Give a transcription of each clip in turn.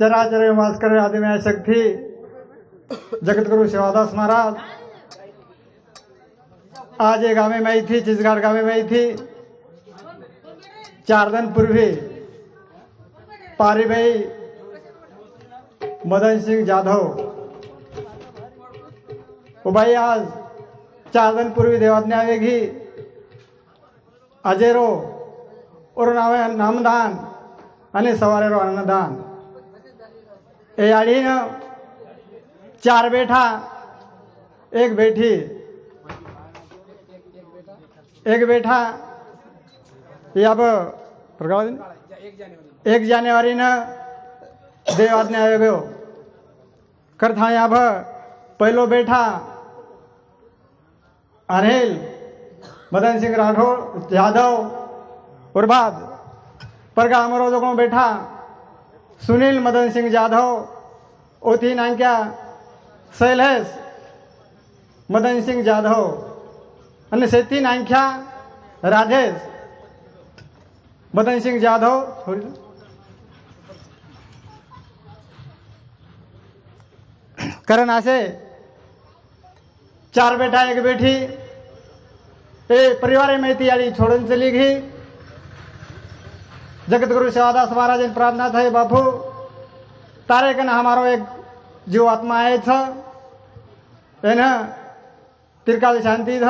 चराचर भास्कर आदिमय शक्ती जगतगुरु शिवादास महाराज। आज ये गावे में आई थी चिसगाड़ गावे में आई थी। चार दिन पूर्वी पारी भाई मदन सिंह जाधव। वो भाई, आज चार दिन पूर्वी देवाज्ञा आवेगी अजेरो और नावे नामदान आणि सवारेरो अन्नदान। हे याडीनं चार बेठा एक बेठी। एक बेठा या एक जानेवारीनं देवाज्ञा आयोग्यो करता या भ पहिलो बेठा अरेल। બેઠા અનિલ મદનસિંહ રાઠોડ જાધવ और बाद परगा अमरो जो बैठा सुनील मदन सिंह जाधव ओथी नांक्या शैलेश मदन सिंह जाधव અને સેતી નાંખ્યા રાજેશ મદનસિંહ જાધવ છોડી દો. करण असे चार बेटा एक बेटी ए परिवार में थी यारी छोड़न चली गई जगतगुरु शिवादास महाराज ने प्रार्थना થઈ બાપુ તારે કને અમારો એક જીવ આત્મા આવે છે એને તિરકાલ શાંતિ થ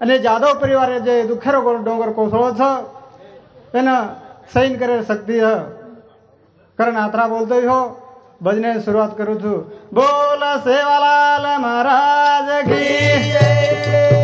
અને જાદવ પરિવારે જે દુખેરો ડોંગર કોસળો છે એને સૈન કરે શક્તિ હ કરણ આત્રા બોલતો હો ભજને શરૂઆત કરું છું બોલ સેવાલાલ મહારાજ કી જગદંબે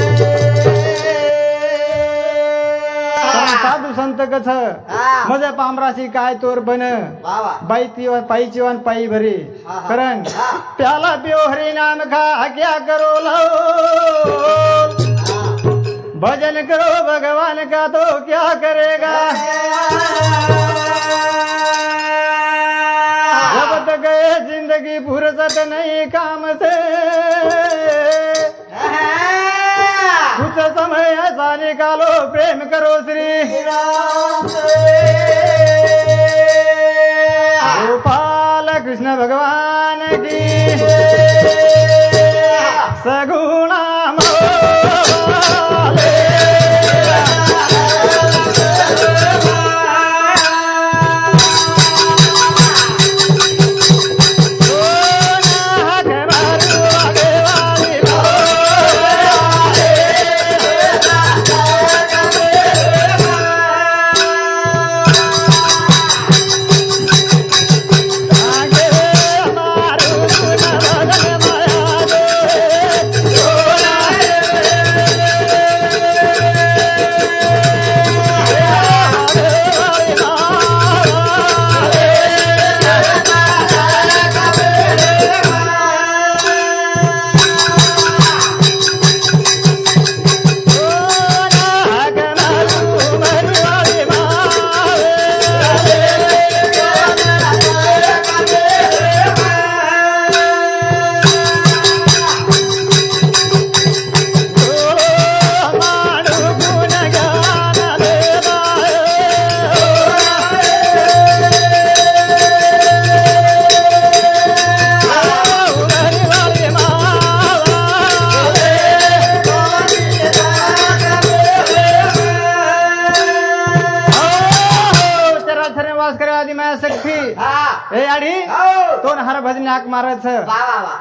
साधू संत कस. मजा पामराशी काय तोर बन? बाई तिवन पायी चिवन पायी भरी. करण. प्याला पियो हरि नाम खा क्या करो लो भजन करो भगवान का तो क्या करेगा? जब तक गए जिंदगी फुर्सत नहीं काम से. निकालो प्रेम करो श्री राम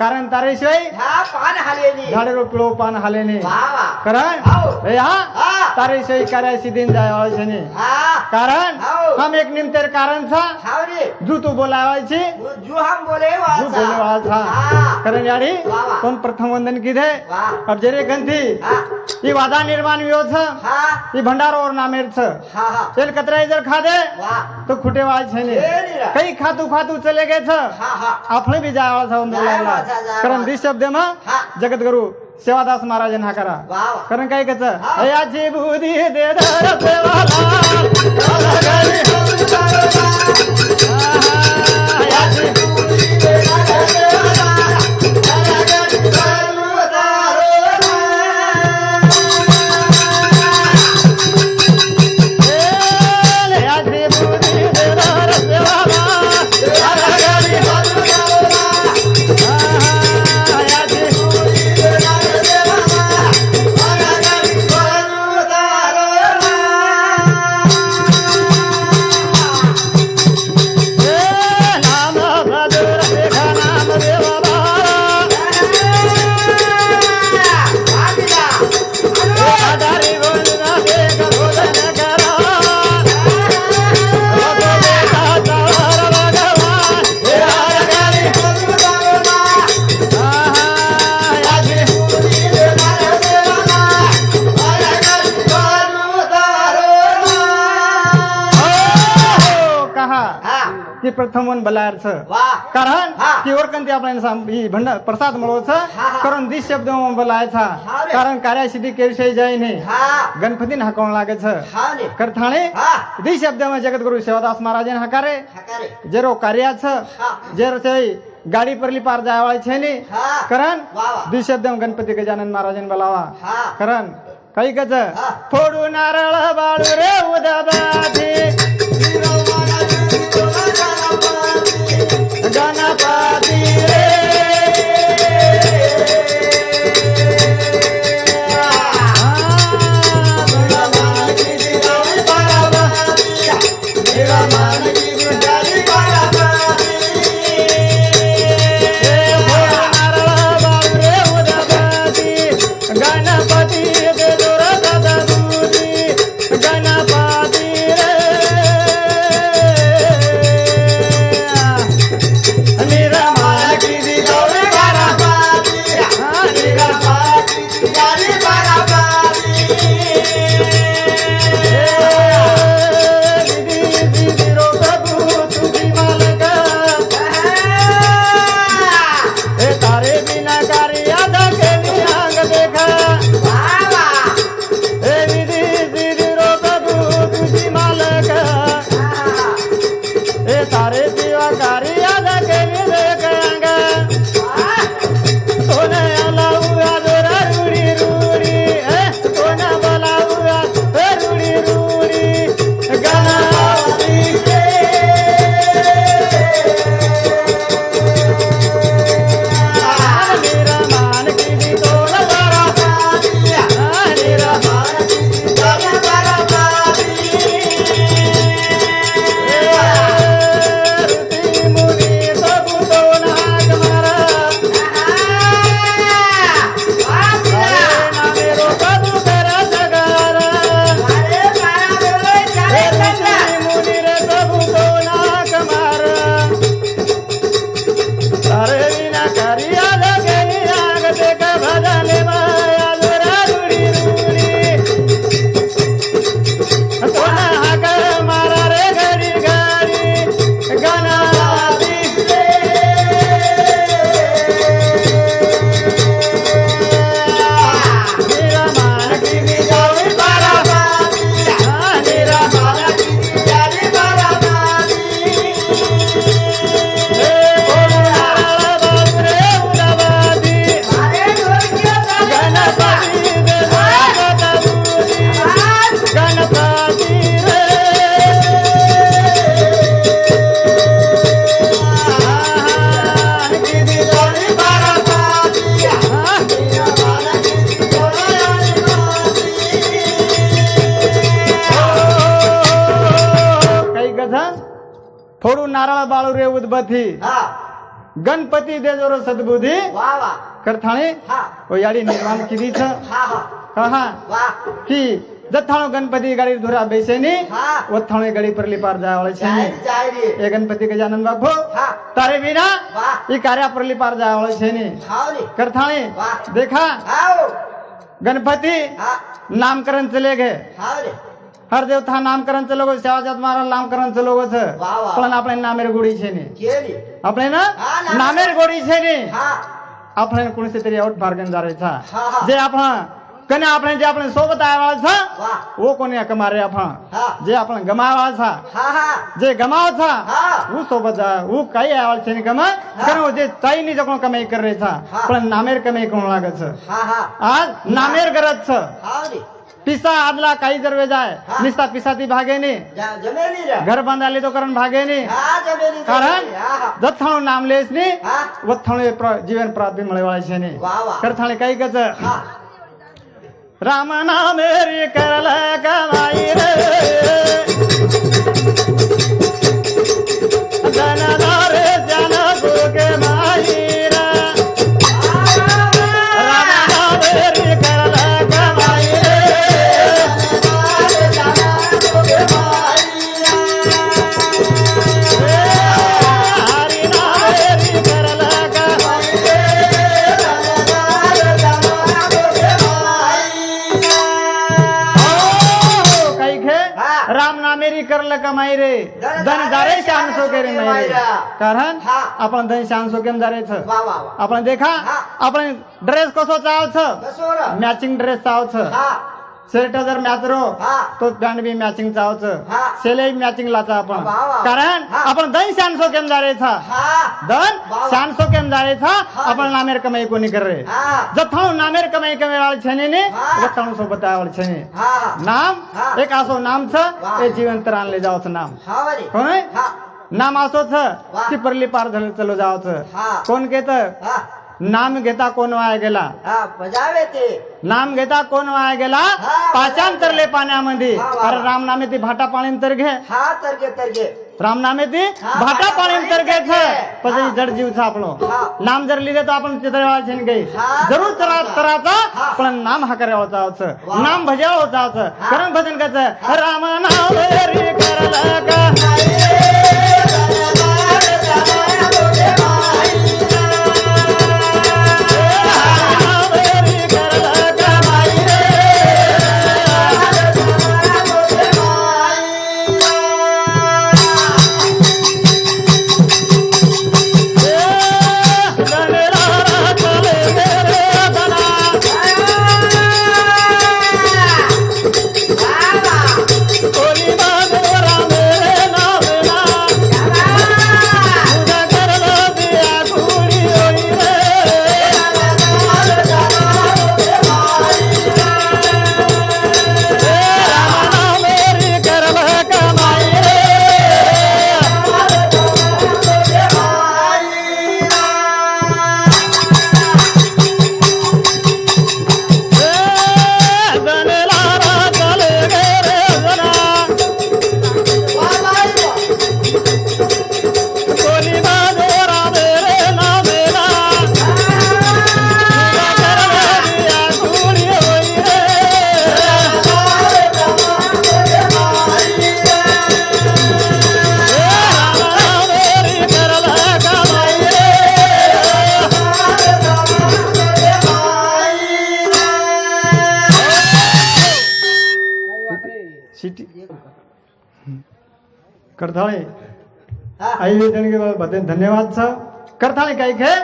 कारण तारे शिवाय झाडे रोपलो पान हाले ने कारण हे हा तारे शिवाय कार्याशी दिन जाय आहे ने कारण? हम एक निमतेर कारण था जो तू जू तू थी छी हम बोले हुआ था बोले हुआ था करण यारी तुम प्रथम वंदन की थे अब जरे गंधी ई वादा निर्माण वियो छ। ई भंडार और नामेर था चल कतरा इधर खा दे तो खुटे वाल छे कई खातू खातू चले गए छ। आपने भी जावा था उन बोलावा करण दिस शब्द में जगत गुरु सेवादास महाराज ना करा। करण कई कच अयाची दे मन बलार्थ. कारण की वरकंती आपल्याला प्रसाद मिळवच कारण दिस शब्द बोलायचा. कारण कार्यासिद्धी केळशे जैने गणपतीने हाकावून लागायच. करथाणे दिस शब्द जगद्गुरु शिवदास महाराजाने हकारे जेरो कार्याच. जेर गाडी परली पार जावाय छेने कारण दिस शब्द गणपती गजानन महाराजाने बोलावा. कारण काही कच फोडू नारळ बाळू रे उदा नारळ बाळू रे उद्बती गणपती देजोर सद्बुद्धी. करथाणे ओ याडी निर्माण किती हा की जथाणो गणपति गाड़ी धुरा बेसे नी ओथाणो गाड़ी परली पार जाय छे ए गणपति के जानन बाबू तारे बिना ई कार्य परली पार जाय छे नी करथाणे देखा. गणपति नामकरण चले गे. हर देवता नामकरण चलो गो सेवा जात मारा नामकरण चलो गो છે વાહ, વાહ. પણ આપણે નામેર ગોળી છે ને કે ને આપણે ના હા, નામેર. નામેર ગોળી છે ને હા આપણે કોણ તરી આઉટ ભાર્ગન જારે છે હા, હા. જે આપણા કને આપણે જે આપણે સોબત આવ્યા છે વાહ ઓ કોને કમારે આપણા હા જે આપણે ગમાવા છે હા હા જે ગમાવ છે હા હું સોબત જાય હું કઈ આવ્યા છે ને કમા કરો જે તઈ ની જકો કમાઈ કરે છે હા. પણ નામેર કમાઈ કોણ લાગે છે હા હા આ નામેર ગરજ છે ખાઓ ને પિસા આદલા કાઈ જરવે જાય હા. નિસ્તા પિસાથી ભાગે ની જા- જમે ની રે पिसा आदला काही जर वेजाय निस्ता पिसा ती भागेनी घर बांधाले तो करण भागेनी. कारण जथाण नामलेस नी वथाणू जीवन प्राप्ती मिळवायचे करथाणे काही कच राम नामेरी करल कमाई रे. धन जारे शान सोकेरे मेरे कारण आपण धन शान सोकेम जारे छ आपण देखा आपण ड्रेस कसो चाव छ मॅचिंग ड्रेस चाव छ शर्ट जर मॅच रो. तो पॅन्ट बी मॅचिंग चावच सेलही मॅचिंग लाचा आपण. कारण आपण दन शान सो केम जा रे दन शान सो केम जा रे आपण नामेर कमाई कोणी कर? रे जथा नामेर कमाई कमे वाल छने ने जथाऊ सो बताय वाल छने. नाम एक आसो नाम छ ए जीवन तरान ले जाओ नाम. कोण नाम असोच छ ती परली पार झालं चलो जावच. कोण केत? नाम घेता कोण वाया गेला? ते. नाम घेता कोण वाया गेला? पाचान पाचांतरले पाण्यामध्ये. अरे रामनामे ती भाटा पाणी तर घे. हा तर घे तर घे रामनामे ती भाटा पाणी तर घे जड जीव आपलं नाम जर लिहिले तर आपण चित्रवाचन घे जरूर तरा तराचा पण नाम हा करावं नाम भजावं जायचं कारण भजन करायचं राम नाम करताळे आई भजन धन्यवाद छ करताळे काय खे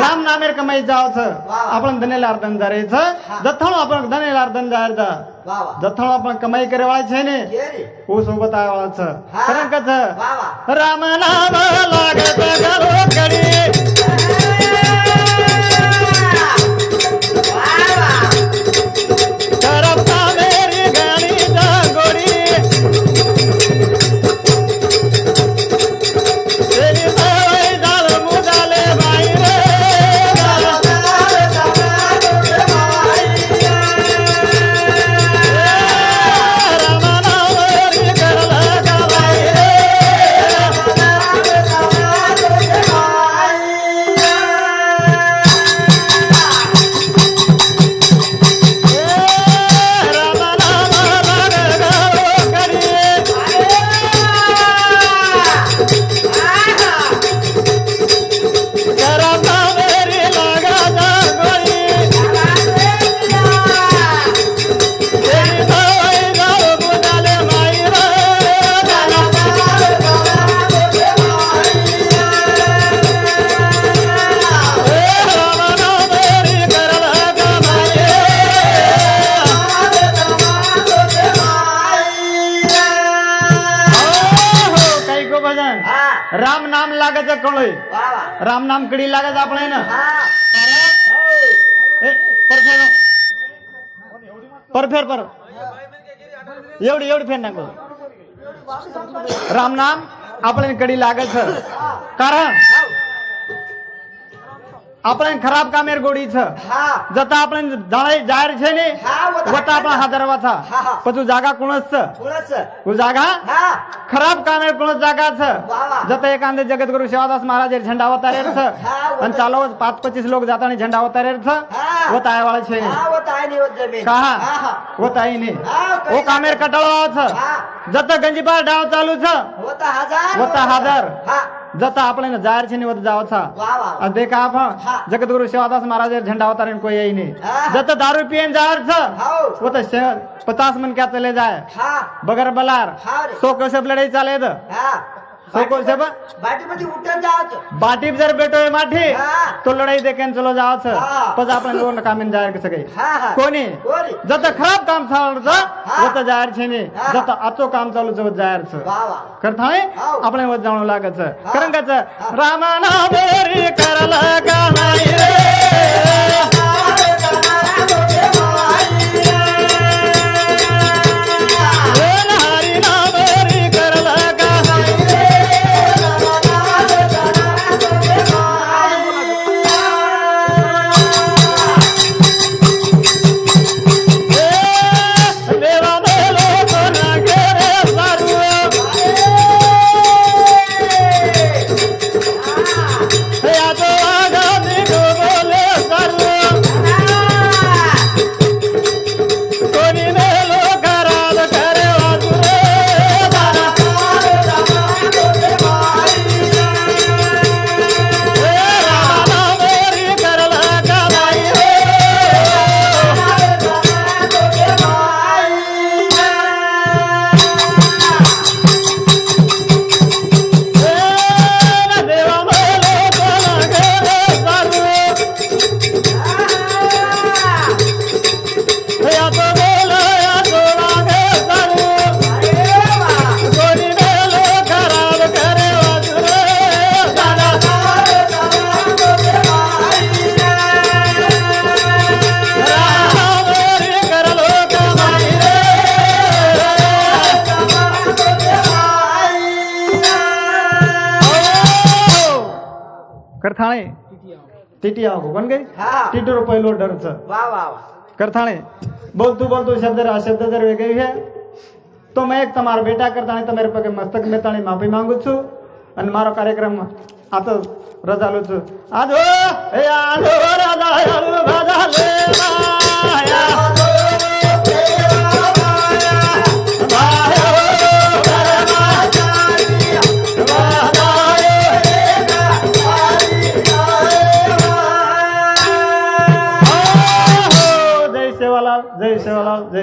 राम नामेर कमाई जाव छ आपण धनेला अर्धन जारे छ जथाणो आपण धन्य अर्धन जारे जा जथाणो आपण कमाई करे वाळ छे ने ओ सोबत आवाळ छ कारण कच राम नाम लागत करो कडी राम नाम लागायचं कळोय. राम नाम कडी लागायचं आपण आहे ना? परफेर पर एवढी एवढी फेर नाक. राम नाम आपल्याला कडी लागायचं कारण आपण खराब काम गोडीच. जता आपण जाहीर छे ने वता आपण हा दरवाजा. पण तू जागा कुणच? तू जागा? खराब काम कुणच जागाच? जता एखादे जगदगुरु शेवादास महाराज झेंडा होता. रे आणि चालो पाच पच्चीस लोक जाता आणि झेंडा होता रे वत आय वाळ छे कहा वत आई ने ओ कामेर कटाळ जत गंजीपार डाव चालू छ वत हजार. वत हजार. जता आपल्याला जाहीर छे निवत जावचा. आज देखा आप जगतगुरु सेवादास महाराज झंडा उतारण कोई आई नहीं. जत दारू पियन जाहिर छ. वो तो शहर पचास मन क्या चले जाए? बगर बलार. सो कैसे लड़ाई चले तो हो, कोकण से बाटी मध्ये उठून जायचं बाटी जर बेटोय माठी हा. तो लड़ाई देखील चलो हा. जायचं पण आपण काम कामीन जायर सगळे. कोनी हा. कोणी? कोणी? जत खराब काम हा. चालूच जत जायर छेने. जब तक अच्छो काम चालू जवळ वो वा. वा करता है? हो. आपण वो जानो लागत करंगाच रामाना बोरी करल का ટીટિયા બન ગઈ હા ટીટરો પહેલો ડર છે वाह वाह वाह કરથાણી બોલતું બોલતું શબ્દ આ શબ્દ દર ગઈ છે તો મેં એક તમારા બેટા કરતાણી તમારે પગે મસ્તક મેતાણી માફી માંગુ છું અને મારો કાર્યક્રમ આ તો રજાલું છું આજો એ આજો રજાલું ભજા લે માયા যে